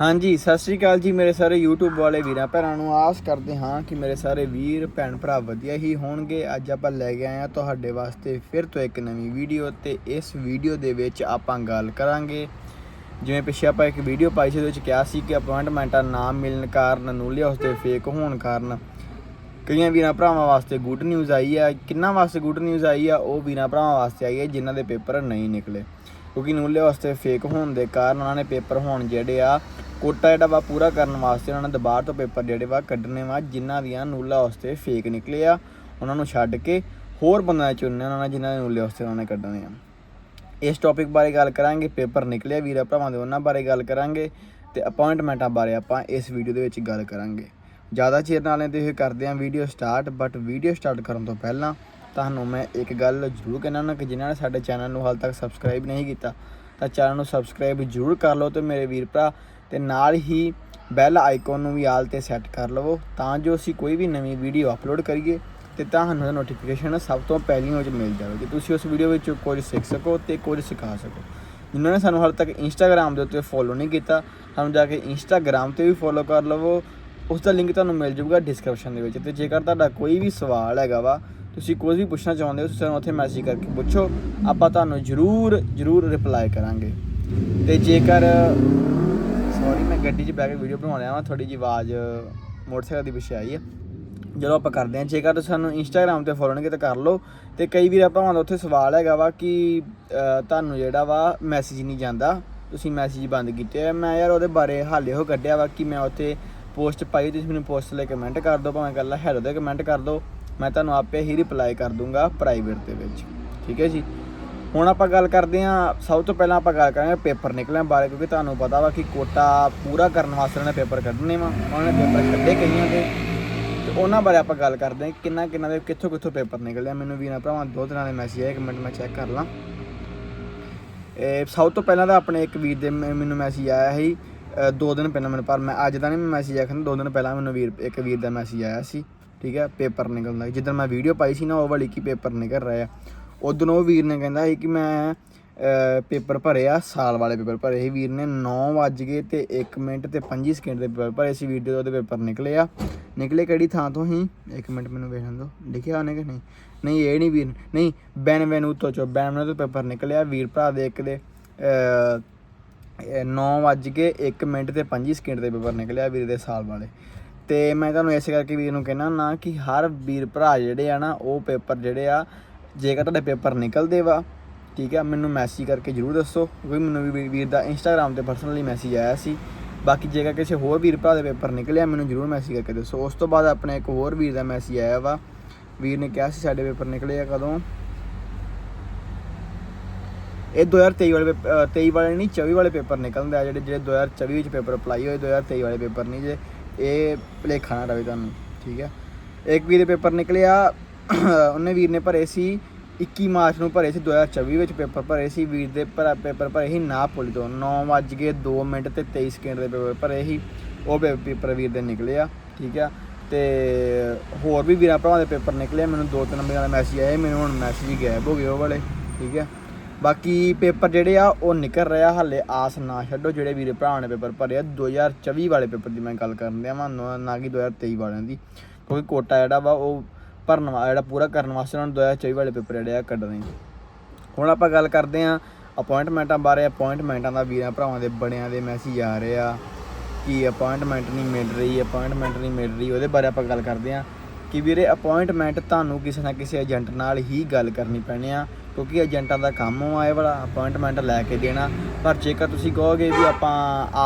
ਹਾਂਜੀ, ਸਤਿ ਸ਼੍ਰੀ ਅਕਾਲ ਜੀ ਮੇਰੇ ਸਾਰੇ YouTube ਵਾਲੇ ਵੀਰਾਂ, ਭੈਣਾਂ ਨੂੰ ਆਸ ਕਰਦੇ ਹਾਂ ਕਿ ਮੇਰੇ ਸਾਰੇ ਵੀਰ, ਭੈਣ ਭਰਾ ਵਧੀਆ ਹੀ ਹੋਣਗੇ। ਅੱਜ ਆਪਾਂ ਲੈ ਕੇ ਆਏ ਹਾਂ ਤੁਹਾਡੇ ਵਾਸਤੇ ਫਿਰ ਤੋਂ ਇੱਕ ਨਵੀਂ ਵੀਡੀਓ ਤੇ ਇਸ ਵੀਡੀਓ ਦੇ ਵਿੱਚ ਆਪਾਂ ਗੱਲ ਕਰਾਂਗੇ। ਜਿਵੇਂ ਪਿੱਛੇ ਆਪਾਂ ਇੱਕ ਵੀਡੀਓ ਪਾਈ ਸੀ, ਉਹਦੇ ਵਿੱਚ ਕਿਹਾ ਸੀ ਕਿ ਅਪਾਇੰਟਮੈਂਟਾਂ ਨਾ ਮਿਲਣ ਕਾਰਨ ਨੂਲੇ ਉਸ ਦੇ ਫੇਕ ਹੋਣ ਕਾਰਨ। ਕਈਆਂ ਵੀਰਾਂ ਭਰਾਵਾਂ ਵਾਸਤੇ ਗੁੱਡ ਨਿਊਜ਼ ਆਈ ਹੈ ਕਿੰਨਾ ਵਾਸਤੇ ਗੁੱਡ ਨਿਊਜ਼ ਆਈ ਆ? ਉਹ ਵੀਰਾਂ ਭਰਾਵਾਂ ਵਾਸਤੇ ਆਈ ਹੈ ਜਿਨ੍ਹਾਂ ਦੇ ਪੇਪਰ ਨਹੀਂ ਨਿਕਲੇ। ਕਿਉਂਕਿ ਨੂਲੇ ਵਾਸਤੇ ਫੇਕ ਹੋਣ ਦੇ ਕਾਰਨ ਉਹਨਾਂ ਨੇ ਪੇਪਰ ਹੋਣ ਜਿਹੜੇ ਆ, ਕੋਟਾ ਜਿਹੜਾ ਵਾ ਪੂਰਾ ਕਰਨ ਵਾਸਤੇ ਉਹਨਾਂ ਨੇ ਦੁਬਾਰਾ ਤੋਂ ਪੇਪਰ ਜਿਹੜੇ ਵਾ ਕੱਢਣੇ ਵਾ, ਜਿਨ੍ਹਾਂ ਦੀਆਂ ਨੂਲਾ ਵਾਸਤੇ ਫੇਕ ਨਿਕਲੇ ਆ, ਉਹਨਾਂ ਨੂੰ ਛੱਡ ਕੇ ਹੋਰ ਬੰਦਿਆਂ ਚੁਣਨੇ ਉਹਨਾਂ ਨੇ, ਜਿਨ੍ਹਾਂ ਦੇ ਨੂਲੇ ਵਾਸਤੇ ਉਹਨਾਂ ਨੇ ਕੱਢਣੇ ਆ। ਇਸ ਟੌਪਿਕ ਬਾਰੇ ਗੱਲ ਕਰਾਂਗੇ, ਪੇਪਰ ਨਿਕਲੇ ਆ ਵੀਰਾਂ ਭਰਾਵਾਂ ਦੇ, ਉਹਨਾਂ ਬਾਰੇ ਗੱਲ ਕਰਾਂਗੇ ਤੇ ਅਪਾਇੰਟਮੈਂਟਾਂ ਬਾਰੇ ਆਪਾਂ ਇਸ ਵੀਡੀਓ ਦੇ ਵਿੱਚ ਗੱਲ ਕਰਾਂਗੇ। ਜ਼ਿਆਦਾ ਚਿਰ ਨਾਲ ਤੇ ਇਹ ਕਰਦੇ ਆਂ video start but video start ਕਰਨ ਤੋਂ ਪਹਿਲਾਂ ਤੁਹਾਨੂੰ ਮੈਂ ਇੱਕ ਗੱਲ ਜ਼ਰੂਰ ਕਹਿਣਾ ਨਾ ਕਿ ਜਿਨ੍ਹਾਂ ਨੇ ਸਾਡੇ ਚੈਨਲ ਨੂੰ ਹਾਲ ਤੱਕ ਸਬਸਕ੍ਰਾਈਬ ਨਹੀਂ ਕੀਤਾ, ਤਾਂ ਚੈਨਲ ਨੂੰ ਸਬਸਕ੍ਰਾਈਬ ਜ਼ਰੂਰ ਕਰ ਲਓ ਤੇ ਮੇਰੇ ਵੀਰ ਭਰਾ ਤੇ ਨਾਲ ਹੀ ਬੈਲ ਆਈਕਨ ਨੂੰ ਵੀ ਆਲ ਤੇ ਸੈੱਟ ਕਰ ਲਵੋ ਤਾਂ ਜੋ ਅਸੀਂ ਕੋਈ ਵੀ ਨਵੀਂ ਵੀਡੀਓ ਅਪਲੋਡ ਕਰੀਏ ਤੇ ਤੁਹਾਨੂੰ ਨੋਟੀਫਿਕੇਸ਼ਨ ਸਭ ਤੋਂ ਪਹਿਲੀ ਉਹ ਮਿਲ ਜਾਵੇ ਕਿ ਤੁਸੀਂ ਉਸ ਵੀਡੀਓ ਵਿੱਚ ਕੁਝ ਸਿੱਖ ਸਕੋ ਤੇ ਕੁਝ ਸਿਖਾ ਸਕੋ। ਜਿਨ੍ਹਾਂ ਨੇ ਸਾਨੂੰ ਹਾਲੇ ਤੱਕ ਇੰਸਟਾਗ੍ਰam ਦੇ ਉੱਤੇ ਫੋਲੋ ਨਹੀਂ ਕੀਤਾ, ਸਾਨੂੰ ਜਾ ਕੇ ਇੰਸਟਾਗ੍ਰam ਤੇ ਵੀ ਫੋਲੋ ਕਰ ਲਵੋ। ਉਸ ਦਾ ਲਿੰਕ ਤੁਹਾਨੂੰ ਮਿਲ ਜਾਊਗਾ ਡਿਸਕ੍ਰਿਪਸ਼ਨ ਦੇ ਵਿੱਚ ਤੇ ਜੇਕਰ ਤੁਹਾਡਾ ਕੋਈ ਵੀ ਸਵਾਲ ਹੈਗਾ ਵਾ ਤੁਸੀਂ ਕੁਝ ਵੀ ਪੁੱਛਣਾ ਚਾਹੁੰਦੇ ਹੋ, ਤੁਸੀਂ ਸਾਨੂੰ ਉੱਥੇ ਮੈਸੇਜ ਕਰਕੇ ਪੁੱਛੋ। ਆਪਾਂ ਤੁਹਾਨੂੰ ਜ਼ਰੂਰ ਜ਼ਰੂਰ ਰਿਪਲਾਈ ਕਰਾਂਗੇ। ਤੇ ਜੇਕਰ ਸੌਰੀ ਮੈਂ ਗੱਡੀ 'ਚ ਬੈ ਕੇ ਵੀਡੀਓ ਬਣਾਉਣ ਰਿਹਾ ਵਾਂ ਥੋੜੀ ਜਿਹੀ ਆਵਾਜ਼ ਮੋਟਰਸਾਈਕਲ ਦੀ ਪਿੱਛੇ ਆਈ ਹੈ ਜਦੋਂ ਆਪਾਂ ਕਰਦੇ ਹਾਂ, ਜੇਕਰ ਤੁਸੀਂ ਸਾਨੂੰ ਇੰਸਟਾਗ੍ਰam ਤੇ ਫੋਲੋ ਨਹੀਂ ਕੀਤਾ, ਕਰ ਲਓ। ਤੇ ਕਈ ਵੀਰ ਆਪਾਂ ਦਾ ਉੱਥੇ ਸਵਾਲ ਹੈਗਾ ਵਾ ਕਿ ਤੁਹਾਨੂੰ ਜਿਹੜਾ ਵਾ ਮੈਸੇਜ ਨਹੀਂ ਜਾਂਦਾ। ਤੁਸੀਂ ਮੈਸੇਜ ਬੰਦ ਕੀਤੇ ਆ। ਮੈਂ ਯਾਰ ਉਹਦੇ ਬਾਰੇ ਹਾਲੇ ਉਹ ਕੱਢਿਆ ਵਾ ਕਿ ਮੈਂ ਉੱਥੇ ਪੋਸਟ ਪਾਈ ਤੁਸੀਂ ਮੈਨੂੰ ਪੋਸਟ ਲੈ ਕਮੈਂਟ ਕਰ ਦਿਓ, ਭਾਵੇਂ ਕੱਲਾ ਹੈਲੋ ਦੇ ਕਮੈਂਟ ਕਰ ਦਿਓ। ਮੈਂ ਤੁਹਾਨੂੰ ਆਪੇ ਹੀ ਰਿਪਲਾਈ ਕਰ ਦੂੰਗਾ ਪ੍ਰਾਈਵੇਟ ਦੇ ਵਿੱਚ। ਠੀਕ ਹੈ ਜੀ? ਹੁਣ ਆਪਾਂ ਗੱਲ ਕਰਦੇ ਹਾਂ, ਸਭ ਤੋਂ ਪਹਿਲਾਂ ਆਪਾਂ ਗੱਲ ਕਰਾਂਗੇ ਪੇਪਰ ਨਿਕਲਣ ਬਾਰੇ, ਕਿਉਂਕਿ ਤੁਹਾਨੂੰ ਪਤਾ ਵਾ ਕਿ ਕੋਟਾ ਪੂਰਾ ਕਰਨ ਵਾਸਤੇ ਉਹਨਾਂ ਨੇ ਪੇਪਰ ਕੱਢਣੇ ਵਾ। ਉਹਨਾਂ ਨੇ ਪੇਪਰ ਕੱਢੇ ਕਈਆਂ ਦੇ। ਤੇ ਉਹਨਾਂ ਬਾਰੇ ਆਪਾਂ ਗੱਲ ਕਰਦੇ ਹਾਂ ਕਿ ਕਿੰਨਾ ਕਿੰਨਾ ਦੇ, ਕਿੱਥੋਂ ਕਿੱਥੋਂ ਪੇਪਰ ਨਿਕਲਿਆ ਮੈਨੂੰ ਵੀਰਾਂ ਭਰਾਵਾਂ, ਦੋ ਦਿਨਾਂ ਦੇ ਮੈਸੇਜ ਆਏ ਇੱਕ ਮਿੰਟ ਮੈਂ ਚੈੱਕ ਕਰ ਲਾਂ। ਇਹ ਸਭ ਤੋਂ ਪਹਿਲਾਂ ਤਾਂ ਆਪਣੇ ਇੱਕ ਵੀਰ ਦੇ ਮੈਨੂੰ ਮੈਸੇਜ ਆਇਆ ਸੀ ਦੋ ਦਿਨ ਪਹਿਲਾਂ ਮੈਨੂੰ, ਪਰ ਮੈਂ ਅੱਜ ਦਾ ਨਹੀਂ ਮੈਂ ਮੈਸੇਜ ਆਖਣ, ਦੋ ਦਿਨ ਪਹਿਲਾਂ ਮੈਨੂੰ ਵੀਰ, ਇੱਕ ਵੀਰ ਦਾ ਮੈਸੇਜ ਆਇਆ ਸੀ। ਠੀਕ ਹੈ ਪੇਪਰ ਨਿਕਲਦਾ ਜਿੱਦਾਂ ਮੈਂ ਵੀਡੀਓ ਪਾਈ ਸੀ ਨਾ ਉਹ ਵਾਲੀ ਕੀ ਪੇਪਰ ਨਿਕਲ ਰਿਹਾ ਉਦੋਂ ਉਹ ਵੀਰ ਨੇ ਕਹਿੰਦਾ ਸੀ ਕਿ ਮੈਂ ਪੇਪਰ ਭਰੇ ਆ ਸਾਲ ਵਾਲੇ ਪੇਪਰ ਭਰੇ। ਸੀ ਵੀਰ ਨੇ 9 ਵੱਜ ਗਏ ਤੇ 1 ਮਿੰਟ ਤੇ 25 ਸਕਿੰਟ ਦੇ ਪੇਪਰ ਭਰੇ। ਸੀ ਵੀਰ ਉਹਦੇ ਪੇਪਰ ਨਿਕਲੇ ਆ। ਨਿਕਲੇ ਕਿਹੜੀ ਥਾਂ ਤੋਂ ਹੀ 1 ਮਿੰਟ ਮੈਨੂੰ ਵੇਖਣ ਦਿਓ। ਲਿਖਿਆ ਉਹਨੇ ਕਿ ਨਹੀਂ? ਨਹੀਂ ਇਹ ਨਹੀਂ ਵੀਰ। ਨਹੀਂ ਬੈਨਵੈਨੂਤੋ ਚੋ ਬੈਨਵੈਨੂਤੋ ਤੋਂ ਪੇਪਰ ਨਿਕਲਿਆ ਵੀਰ ਭਰਾ ਦੇ ਇੱਕ ਦੇ ਅ, 9 ਵੱਜ ਕੇ 1 ਮਿੰਟ ਤੇ 25 ਸਕਿੰਟ ਦੇ ਪੇਪਰ ਨਿਕਲਿਆ ਵੀਰ ਦੇ ਸਾਲ ਵਾਲੇ। ਤੇ ਮੈਂ ਤੁਹਾਨੂੰ ਇਸੇ ਕਰਕੇ ਵੀਰ ਨੂੰ ਕਹਿਣਾ ਨਾ ਕਿ ਹਰ ਵੀਰ ਭਰਾ ਜਿਹੜੇ ਆ ਨਾ ਉਹ ਪੇਪਰ ਜਿਹੜੇ ਆ ਜੇਕਰ ਤੁਹਾਡੇ ਪੇਪਰ ਨਿਕਲਦੇ ਵਾ ਠੀਕ ਆ ਮੈਨੂੰ ਮੈਸੇਜ ਕਰਕੇ ਜਰੂਰ ਦੱਸੋ ਕਿਉਂਕਿ ਮੈਨੂੰ ਵੀ ਵੀਰ- ਦਾ ਇੰਸਟਾਗ੍ਰam ਤੇ ਪਰਸਨਲੀ ਮੈਸੇਜ ਆਇਆ ਸੀ। ਬਾਕੀ ਜੇਕਰ ਕਿਸੇ ਹੋਰ ਵੀਰ ਭਰਾ ਦੇ ਪੇਪਰ ਨਿਕਲਿਆ ਮੈਨੂੰ ਜਰੂਰ ਮੈਸੇਜ ਕਰਕੇ ਦੱਸੋ। ਉਸ ਤੋਂ ਬਾਅਦ ਆਪਣੇ ਇੱਕ ਹੋਰ ਵੀਰ ਦਾ ਮੈਸੇਜ ਆਇਆ ਵਾ। ਵੀਰ ਨੇ ਕਿਹਾ ਸੀ ਸਾਡੇ ਪੇਪਰ ਨਿਕਲੇ ਆ ਕਦੋਂ? ਇਹ 2023 ਵਾਲੇ ਪੇਪ- ਅ, 23 ਵਾਲੇ ਨਹੀਂ 24 ਵਾਲੇ ਪੇਪਰ ਨਿਕਲਦੇ ਆ ਜਿਹੜੇ ਜਿਹੜੇ 2024 ਵਿੱਚ ਪੇਪਰ ਅਪਲਾਈ ਹੋਏ 2023 ਵਾਲੇ ਪੇਪਰ ਨਹੀਂ ਜੇ। ਇਹ ਭੁਲੇਖਾ ਨਾ ਰਵੇ ਤੁਹਾਨੂੰ, ਠੀਕ ਹੈ? ਇੱਕ ਵੀਰ ਦੇ ਪੇਪਰ ਨਿਕਲਿਆ ਉਹਨੇ ਵੀਰ ਨੇ ਭਰੇ ਸੀ 21 ਮਾਰਚ ਨੂੰ ਭਰੇ ਸੀ 2024 ਵਿੱਚ ਪੇਪਰ ਭਰੇ ਸੀ, ਵੀਰ ਦੇ ਭਰਾ ਪੇਪਰ ਭਰੇ ਸੀ ਨਾਪੋਲੀ ਤੋਂ 9 ਵੱਜ ਕੇ 2 ਮਿੰਟ ਤੇ 23 ਸਕਿੰਟ ਦੇ ਪੇਪਰ ਭਰੇ ਸੀ, ਉਹ ਪੇ- ਪੇਪਰ ਵੀਰ ਦੇ ਨਿਕਲੇ ਆ ਠੀਕ ਆ ਤੇ ਹੋਰ ਵੀ ਵੀਰਾਂ ਭਰਾਵਾਂ ਦੇ ਪੇਪਰ ਨਿਕਲੇ, ਮੈਨੂੰ ਦੋ ਤਿੰਨ ਨੰਬਰਾਂ ਦਾ ਮੈਸੇਜ ਆਇਆ ਮੈਨੂੰ ਹੁਣ ਮੈਸੇਜ ਗਾਇਬ ਹੋ ਗਏ ਉਹ ਵਾਲੇ, ਠੀਕ ਆ ਬਾਕੀ ਪੇਪਰ ਜਿਹੜੇ ਆ, ਉਹ ਨਿਕਲ ਰਿਹਾ ਹਾਲੇ, ਆਸ ਨਾ ਛੱਡੋ, ਜਿਹੜੇ ਵੀਰੇ ਭਰਾਵਾਂ ਨੇ ਪੇਪਰ ਭਰੇ ਆ 2024 ਵਾਲੇ ਪੇਪਰ ਦੀ ਮੈਂ ਗੱਲ ਕਰਨ ਦਿਆਂ ਵਾਂ, ਨਾ ਨਾ ਕਿ 2023 ਵਾਲਿਆਂ ਦੀ। ਕਿਉਂਕਿ ਕੋਟਾ ਜਿਹੜਾ ਵਾ, ਉਹ ਭਰਨ ਵਾ, ਜਿਹੜਾ ਪੂਰਾ ਕਰਨ ਵਾਸਤੇ ਉਹਨਾਂ ਨੂੰ 2024 ਵਾਲੇ ਪੇਪਰ ਜਿਹੜੇ ਆ ਕੱਢਣੇ ਹੁਣ ਆਪਾਂ ਗੱਲ ਕਰਦੇ ਆ ਅਪਾਇੰਟਮੈਂਟਾਂ ਬਾਰੇ ਅਪਾਇੰਟਮੈਂਟਾਂ ਦਾ ਵੀਰਾਂ ਭਰਾਵਾਂ ਦੇ ਬਣਿਆਂ ਦੇ ਮੈਸੇਜ ਆ ਰਹੇ ਆ ਕਿ ਅਪਾਇੰਟਮੈਂਟ ਨਹੀਂ ਮਿਲ ਰਹੀ ਅਪਾਇੰਟਮੈਂਟ ਨਹੀਂ ਮਿਲ ਰਹੀ, ਉਹਦੇ ਬਾਰੇ ਆਪਾਂ ਗੱਲ ਕਰਦੇ ਆ ਕਿ ਵੀਰੇ ਅਪਾਇੰਟਮੈਂਟ ਤੁਹਾਨੂੰ ਕਿਸੇ ਨਾ ਕਿਸੇ ਏਜੰਟ ਨਾਲ ਹੀ ਗੱਲ ਕਰਨੀ ਪੈਣੀ ਆ। ਕਿਉਂਕਿ ਏਜੰਟਾਂ ਦਾ ਕੰਮ ਆ ਇਹ ਵਾਲਾ ਅਪਾਇੰਟਮੈਂਟ ਲੈ ਕੇ ਦੇਣਾ। ਪਰ ਜੇਕਰ ਤੁਸੀਂ ਕਹੋਗੇ ਵੀ ਆਪਾਂ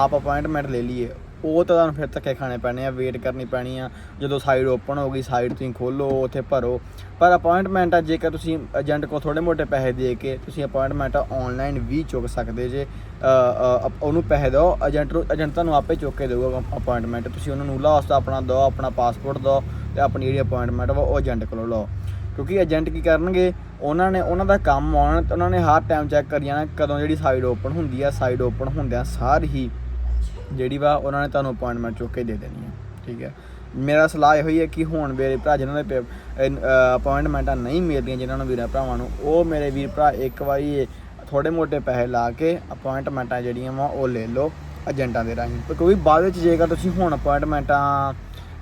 ਆਪ ਅਪਾਇੰਟਮੈਂਟ ਲੈ ਲਈਏ, ਉਹ ਤਾਂ ਤੁਹਾਨੂੰ ਫਿਰ ਧੱਕੇ ਖਾਣੇ ਪੈਣੇ ਆ ਵੇਟ ਕਰਨੀ ਪੈਣੀ ਆ। ਜਦੋਂ ਸਾਈਡ ਓਪਨ ਹੋ ਗਈ ਸਾਈਡ ਤੁਸੀਂ ਖੋਲੋ, ਉੱਥੇ ਭਰੋ। ਪਰ ਅਪਾਇੰਟਮੈਂਟ ਆ, ਜੇਕਰ ਤੁਸੀਂ ਏਜੰਟ ਕੋਲ ਥੋੜੇ ਮੋਟੇ ਪੈਸੇ ਦੇ ਕੇ ਤੁਸੀਂ ਅਪਾਇੰਟਮੈਂਟ ਆਨਲਾਈਨ ਵੀ ਚੁੱਕ ਸਕਦੇ ਜੇ ਉਹਨੂੰ ਪੈਸੇ ਦਿਓ, ਏਜੰਟ ਨੂੰ, ਏਜੰਟ ਤੁਹਾਨੂੰ ਆਪੇ ਚੁੱਕ ਕੇ ਦੇਊਗਾ ਅਪਾਇੰਟਮੈਂਟ ਤੁਸੀਂ ਉਹਨੂੰ ਨੂਲਾ ਵਾਸਤਾ ਆਪਣਾ ਦਿਓ ਆਪਣਾ ਪਾਸਪੋਰਟ ਦਿਓ ਤੇ ਆਪਣੀ ਜਿਹੜੀ ਅਪਾਇੰਟਮੈਂਟ ਵਾ, ਉਹ ਏਜੰਟ ਕੋਲੋਂ ਲਓ। ਕਿਉਂਕਿ ਏਜੰਟ ਕੀ ਕਰਨਗੇ, ਉਹਨਾਂ ਨੇ ਉਹਨਾਂ ਦਾ ਕੰਮ ਆਉਣਾ, ਤੇ ਉਹਨਾਂ ਨੇ ਹਰ ਟਾਈਮ ਚੈੱਕ ਕਰੀ ਜਾਣਾ ਕਦੋਂ ਜਿਹੜੀ ਸਾਈਡ ਓਪਨ ਹੁੰਦੀ ਆ ਸਾਈਡ ਓਪਨ ਹੁੰਦਿਆਂ ਸਾਰ ਹੀ ਜਿਹੜੀ ਵਾ ਉਹਨਾਂ ਨੇ ਤੁਹਾਨੂੰ ਅਪਾਇੰਟਮੈਂਟ ਚੁੱਕ ਕੇ ਦੇ ਦੇਣੀ ਹੈ ਠੀਕ ਹੈ ਮੇਰਾ ਸਲਾਹ ਇਹੋ ਹੀ ਹੈ ਕਿ ਹੁਣ ਮੇਰੇ ਭਰਾ ਜਿਨ੍ਹਾਂ ਦੇ ਅਪਾਇੰਟਮੈਂਟਾਂ ਨਹੀਂ ਮਿਲਦੀਆਂ ਜਿਨ੍ਹਾਂ ਨੂੰ ਵੀਰਾਂ ਭਰਾਵਾਂ ਨੂੰ, ਉਹ ਮੇਰੇ ਵੀਰ ਭਰਾ ਇੱਕ ਵਾਰੀ ਥੋੜੇ ਮੋਟੇ ਪੈਸੇ ਲਾ ਕੇ ਅਪਾਇੰਟਮੈਂਟਾਂ ਜਿਹੜੀਆਂ ਵਾ ਉਹ ਲੈ ਲਓ ਏਜੰਟਾਂ ਦੇ ਰਾਹੀਂ। ਕਿਉਂਕਿ ਬਾਅਦ ਵਿੱਚ ਜੇਕਰ ਤੁਸੀਂ ਹੁਣ ਅਪਾਇੰਟਮੈਂਟਾਂ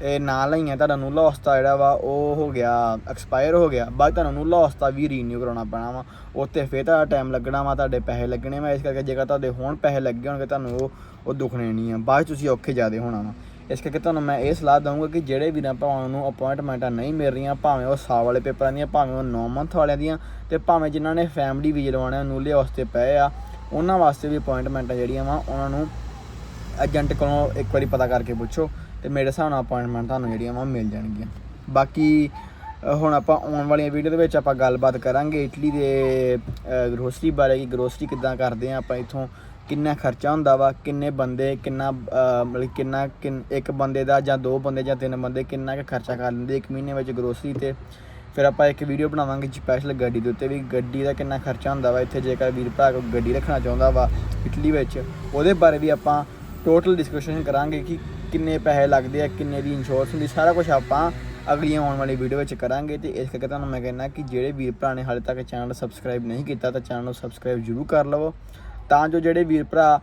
ਇਹ ਨਾ ਲਈਆਂ ਤੁਹਾਡਾ ਨੂਲਾ ਹਸਤਾ ਜਿਹੜਾ ਵਾ, ਉਹ ਹੋ ਗਿਆ ਐਕਸਪਾਇਰ ਹੋ ਗਿਆ। ਬਾਅਦ 'ਚ ਤੁਹਾਨੂੰ ਨੂਲਾ ਹਸਤਾ ਵੀ ਰੀਨਿਊ ਕਰਾਉਣਾ ਪੈਣਾ ਵਾ। ਉੱਤੇ ਫੇਰ ਤੁਹਾਡਾ ਟਾਈਮ ਲੱਗਣਾ ਵਾ, ਤੁਹਾਡੇ ਪੈਸੇ ਲੱਗਣੇ ਵਾ। ਇਸ ਕਰਕੇ ਜੇਕਰ ਤੁਹਾਡੇ ਹੁਣ ਪੈਸੇ ਲੱਗੇ ਹੋਣਗੇ, ਤੁਹਾਨੂੰ ਉਹ ਉਹ ਦੁਖਣੇ ਨਹੀਂ ਆ। ਬਾਅਦ 'ਚ ਤੁਸੀਂ ਔਖੇ ਜ਼ਿਆਦੇ ਹੋਣਾ ਵਾ। ਇਸ ਕਰਕੇ ਤੁਹਾਨੂੰ ਮੈਂ ਇਹ ਸਲਾਹ ਦਊਂਗਾ ਕਿ ਜਿਹੜੇ ਵੀਰਾਂ ਭਾਵਾਂ ਨੂੰ ਅਪਾਇੰਟਮੈਂਟਾਂ ਨਹੀਂ ਮਿਲ ਰਹੀਆਂ, ਭਾਵੇਂ ਉਹ ਸਾਲ ਵਾਲੇ ਪੇਪਰਾਂ ਦੀਆਂ, ਭਾਵੇਂ ਉਹ 9 ਮੰਥ ਵਾਲਿਆਂ ਦੀਆਂ, ਤੇ ਭਾਵੇਂ ਜਿਨ੍ਹਾਂ ਨੇ ਫੈਮਿਲੀ ਵੀਜ਼ੇ ਲਵਾਉਣੇ ਆ ਨੂਲੇ ਵਾਸਤੇ ਪਏ ਆ, ਉਹਨਾਂ ਵਾਸਤੇ ਵੀ ਅਪਾਇੰਟਮੈਂਟਾਂ ਜਿਹੜੀਆਂ ਵਾ, ਉਹਨਾਂ ਨੂੰ ਏਜੰਟ ਕੋਲੋਂ ਇੱਕ ਵਾਰੀ ਪਤਾ ਕਰਕੇ ਪੁੱਛੋ। ਤੇ ਮੇਰੇ ਹਿਸਾਬ ਨਾਲ ਅਪਾਇੰਟਮੈਂਟ ਤੁਹਾਨੂੰ ਜਿਹੜੀਆਂ ਵਾ ਮਿਲ ਜਾਣਗੀਆਂ। ਬਾਕੀ ਹੁਣ ਆਪਾਂ ਆਉਣ ਵਾਲੀਆਂ ਵੀਡੀਓ ਦੇ ਵਿੱਚ ਆਪਾਂ ਗੱਲਬਾਤ ਕਰਾਂਗੇ ਇਟਲੀ ਦੇ ਗਰੋਸਰੀ ਬਾਰੇ ਕਿ ਗਰੋਸਰੀ ਕਿੱਦਾਂ ਕਰਦੇ ਆ ਆਪਾਂ ਇਥੋਂ, ਕਿੰਨਾ ਖਰਚਾ ਹੁੰਦਾ ਵਾ, ਕਿੰਨੇ ਬੰਦੇ, ਕਿੰਨਾ ਮਤਲਬ ਕਿੰਨਾ, ਕਿੰਨ- ਇੱਕ ਬੰਦੇ ਦਾ ਜਾਂ ਦੋ ਬੰਦੇ ਜਾਂ ਤਿੰਨ ਬੰਦੇ ਕਿੰਨਾ ਕੁ ਖਰਚਾ ਕਰ ਲੈਂਦੇ ਇੱਕ ਮਹੀਨੇ ਵਿੱਚ ਗਰੋਸਰੀ ਤੇ। ਫਿਰ ਆਪਾਂ ਇੱਕ ਵੀਡੀਓ ਬਣਾਵਾਂਗੇ ਸਪੈਸ਼ਲ ਗੱਡੀ ਦੇ ਉੱਤੇ ਵੀ ਗੱਡੀ ਦਾ ਕਿੰਨਾ ਖਰਚਾ ਹੁੰਦਾ ਵਾ, ਇੱਥੇ ਜੇਕਰ ਵੀਰ ਭਰਾ ਕੋਈ ਗੱਡੀ ਰੱਖਣਾ ਚਾਹੁੰਦਾ ਵਾ ਇਟਲੀ ਵਿੱਚ, ਉਹਦੇ ਬਾਰੇ ਵੀ ਆਪਾਂ ਟੋਟਲ ਡਿਸਕਸ਼ਨ ਕਰਾਂਗੇ ਕਿ ਕਿੰਨੇ ਪੈਸੇ ਲੱਗਦੇ ਆ, ਕਿੰਨੇ ਦੀ ਇੰਸ਼ੋਰੈਂਸ ਹੁੰਦੀ, ਸਾਰਾ ਕੁਝ ਆਪਾਂ ਅਗਲੀਆਂ ਆਉਣ ਵਾਲੀ ਵੀਡੀਓ ਵਿੱਚ ਕਰਾਂਗੇ ਤੇ ਇਸ ਕਰਕੇ ਤੁਹਾਨੂੰ ਮੈਂ ਕਹਿੰਦਾ ਕਿ ਜਿਹੜੇ ਵੀਰ ਭਰਾ ਨੇ ਹਾਲੇ ਤੱਕ ਚੈਨਲ ਸਬਸਕ੍ਰਾਈਬ ਨਹੀਂ ਕੀਤਾ ਤਾਂ ਚੈਨਲ ਨੂੰ ਸਬਸਕ੍ਰਾਈਬ ਜ਼ਰੂਰ ਕਰ ਲਵੋ। ਤਾਂ ਜੋ ਜਿਹੜੇ ਵੀਰ ਭਰਾ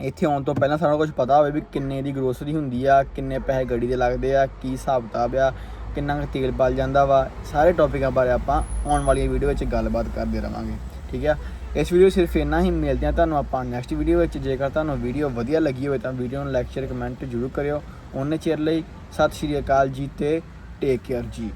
ਇੱਥੇ ਆਉਣ ਤੋਂ ਪਹਿਲਾਂ ਸਾਰਾ ਕੁਝ ਪਤਾ ਹੋਵੇ ਵੀ ਕਿੰਨੇ ਦੀ ਗਰੋਸਰੀ ਹੁੰਦੀ ਆ, ਕਿੰਨੇ ਪੈਸੇ ਗੱਡੀ ਦੇ ਲੱਗਦੇ ਆ, ਕੀ ਹਿਸਾਬ ਕਿਤਾਬ ਆ ਕਿੰਨਾ ਕੁ ਤੇਲ ਬਲ ਜਾਂਦਾ ਵਾ, ਸਾਰੇ ਟੌਪਿਕਾਂ ਬਾਰੇ ਆਪਾਂ ਆਉਣ ਵਾਲੀ ਵੀਡੀਓ ਵਿੱਚ ਗੱਲਬਾਤ ਕਰਦੇ ਰਵਾਂਗੇ, ਠੀਕ ਆ? ਇਸ ਵੀਡੀਓ ਸਿਰਫ ਇੰਨਾ ਹੀ, ਮਿਲਦੇ ਆ ਤੁਹਾਨੂੰ ਆਪਾਂ ਨੈਕਸਟ ਵੀਡੀਓ ਵਿੱਚ। ਜੇਕਰ ਤੁਹਾਨੂੰ ਵੀਡੀਓ ਵਧੀਆ ਲੱਗੀ ਹੋਵੇ ਤਾਂ ਵੀਡੀਓ ਨੂੰ ਲਾਈਕ ਸ਼ੇਅਰ ਕਮੈਂਟ ਜ਼ਰੂਰ ਕਰਿਓ। ਉਹਨੇ ਚਿਰ ਲਈ ਸਤਿ ਸ਼੍ਰੀ ਅਕਾਲ ਜੀ ਤੇ ਟੇਕ ਕੇਅਰ ਜੀ।